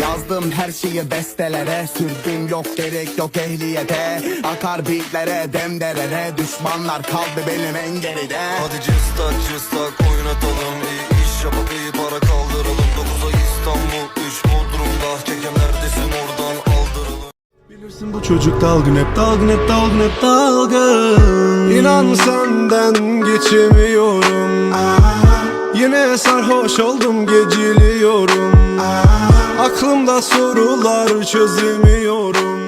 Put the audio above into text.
Yazdım her şeyi bestelere Sürdüm yok gerek yok ehliyete. Akar beatlere demderere Düşmanlar kaldı benim en geride. Hadi cıstak cıstak oynatalım İyi iş yapıp iyi para kaldıralım. 9'a İstanbul 3 Bodrum'da Çeken neredesin oradan aldıralım. Bilirsin bu çocuk dalgın hep dalgın hep dalgın hep dalgın. İnan senden geçemiyorum. Yine sarhoş oldum geciliyorum Aklımda sorular çözemiyorum